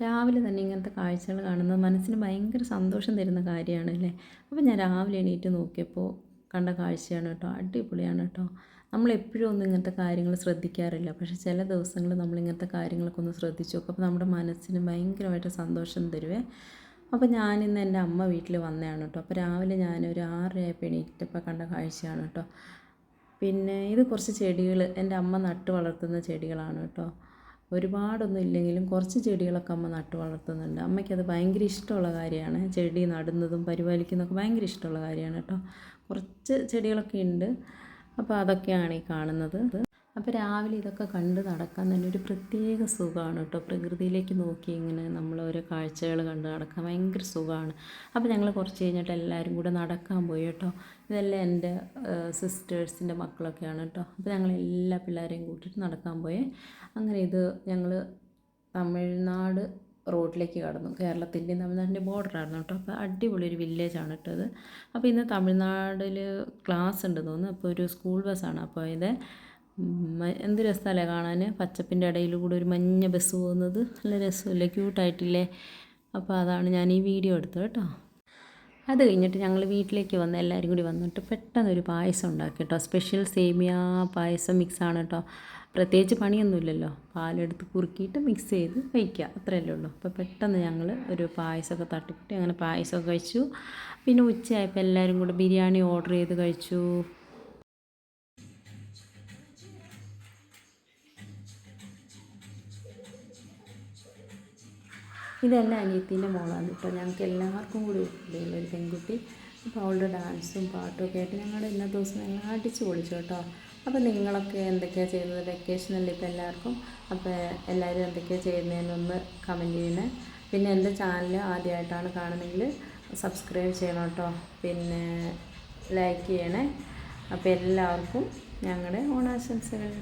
രാവിലെ തന്നെ ഇങ്ങനത്തെ കാഴ്ചകൾ കാണുന്നത് മനസ്സിന് ഭയങ്കര സന്തോഷം തരുന്ന കാര്യമാണ് അല്ലേ? അപ്പോൾ ഞാൻ രാവിലെ എണീറ്റ് നോക്കിയപ്പോൾ കണ്ട കാഴ്ചയാണ് കേട്ടോ അടിപൊളിയാണ് കേട്ടോ. നമ്മളെപ്പോഴും ഒന്നും ഇങ്ങനത്തെ കാര്യങ്ങൾ ശ്രദ്ധിക്കാറില്ല. പക്ഷേ ചില ദിവസങ്ങൾ നമ്മൾ ഇങ്ങനത്തെ കാര്യങ്ങളൊക്കെ ഒന്ന് ശ്രദ്ധിച്ചു നോക്കും അപ്പോൾ നമ്മുടെ മനസ്സിന് ഭയങ്കരമായിട്ട് സന്തോഷം തരുവേ. അപ്പോൾ ഞാനിന്ന് എന്റെ അമ്മ വീട്ടിൽ വന്നതാണ് കേട്ടോ. അപ്പോൾ രാവിലെ ഞാനൊരു ആറരയായപ്പോൾ എണീറ്റപ്പോൾ കണ്ട കാഴ്ചയാണ് കേട്ടോ. പിന്നെ ഇത് കുറച്ച് ചെടികൾ എന്റെ അമ്മ നട്ട് വളർത്തുന്ന ചെടികളാണ് കേട്ടോ. ഒരുപാടൊന്നും ഇല്ലെങ്കിലും കുറച്ച് ചെടികളൊക്കെ അമ്മ നട്ടു വളർത്തുന്നുണ്ട്. അമ്മയ്ക്കത് ഭയങ്കര ഇഷ്ടമുള്ള കാര്യമാണ്. ചെടി നടുന്നതും പരിപാലിക്കുന്നതൊക്കെ ഭയങ്കര ഇഷ്ടമുള്ള കാര്യമാണ് കേട്ടോ. കുറച്ച് ചെടികളൊക്കെ ഉണ്ട്. അപ്പോൾ അതൊക്കെയാണ് ഈ കാണുന്നത്. അപ്പോൾ രാവിലെ ഇതൊക്കെ കണ്ട് നടക്കാൻ തന്നെ ഒരു പ്രത്യേക സുഖമാണ് കേട്ടോ. പ്രകൃതിയിലേക്ക് നോക്കി ഇങ്ങനെ നമ്മൾ ഓരോ കാഴ്ചകൾ കണ്ട് നടക്കാൻ ഭയങ്കര സുഖമാണ്. അപ്പോൾ ഞങ്ങൾ കുറച്ച് കഴിഞ്ഞിട്ട് എല്ലാവരും കൂടെ നടക്കാൻ പോയി കേട്ടോ. ഇതെല്ലാം എന്റെ സിസ്റ്റേഴ്സിന്റെ മക്കളൊക്കെയാണ് കേട്ടോ. അപ്പോൾ ഞങ്ങൾ എല്ലാ പിള്ളേരെയും കൂട്ടിയിട്ട് നടക്കാൻ പോയി. അങ്ങനെ ഇത് ഞങ്ങൾ തമിഴ്നാട് റോഡിലേക്ക് കടന്നു. കേരളത്തിന്റെയും തമിഴ്നാടിന്റെ ബോർഡറായിരുന്നു കേട്ടോ. അപ്പോൾ അടിപൊളി ഒരു വില്ലേജാണ് ഇട്ടത് അപ്പോൾ ഇന്ന് തമിഴ്നാട്ടിൽ ക്ലാസ് ഉണ്ട് തോന്നുന്നു. അപ്പോൾ ഒരു സ്കൂൾ ബസ്സാണ് അപ്പോൾ ഇത് എന്ത് രസമല്ലേ കാണാൻ പച്ചപ്പിന്റെ ഇടയിൽ കൂടെ ഒരു മഞ്ഞ ബസ് പോകുന്നത്. നല്ല രസമല്ലേ? ക്യൂട്ടായിട്ടില്ലേ അപ്പോൾ അതാണ് ഞാൻ ഈ വീഡിയോ എടുത്തത് കേട്ടോ. അത് കഴിഞ്ഞിട്ട് ഞങ്ങൾ വീട്ടിലേക്ക് വന്ന് എല്ലാവരും കൂടി വന്നിട്ട് പെട്ടെന്ന് ഒരു പായസം ഉണ്ടാക്കി കേട്ടോ. സ്പെഷ്യൽ സേമിയ പായസം മിക്സാണ് കേട്ടോ. പ്രത്യേകിച്ച് പണിയൊന്നുമില്ലല്ലോ. പാലെടുത്ത് കുറുക്കിയിട്ട് മിക്സ് ചെയ്ത് കഴിക്കുക. അത്രയല്ലേ ഉള്ളൂ. അപ്പോൾ പെട്ടെന്ന് ഞങ്ങൾ ഒരു പായസമൊക്കെ തട്ടിക്കിട്ട് അങ്ങനെ പായസമൊക്കെ കഴിച്ചു. പിന്നെ ഉച്ചയായപ്പോൾ എല്ലാവരും കൂടെ ബിരിയാണി ഓർഡർ ചെയ്ത് കഴിച്ചു. ഇതെല്ലാം അനിയത്തിന്റെ മോളാണ് കേട്ടോ. ഞങ്ങൾക്ക് എല്ലാവർക്കും കൂടി ഉള്ള ഒരു പെൺകുട്ടി. അപ്പോൾ അവളുടെ ഡാൻസും പാട്ടും ഒക്കെ ആയിട്ട് ഞങ്ങളുടെ ഇന്ന ദിവസം ഞങ്ങൾ അടിച്ചു പൊളിച്ചു കേട്ടോ. അപ്പോൾ നിങ്ങളൊക്കെ എന്തൊക്കെയാണ് ചെയ്യുന്നത് വെക്കേഷനല്ലേ ഇപ്പോൾ എല്ലാവർക്കും? അപ്പോൾ എല്ലാവരും എന്തൊക്കെയാണ് ചെയ്യുന്നതെന്നൊന്ന് കമന്റ് ചെയ്യണേ പിന്നെ എന്റെ ചാനൽ ആദ്യമായിട്ടാണ് കാണുന്നതെങ്കിൽ സബ്സ്ക്രൈബ് ചെയ്യണം കേട്ടോ. പിന്നെ ലൈക്ക് ചെയ്യണേ. അപ്പോൾ എല്ലാവർക്കും ഞങ്ങളുടെ ഓണാശംസകൾ.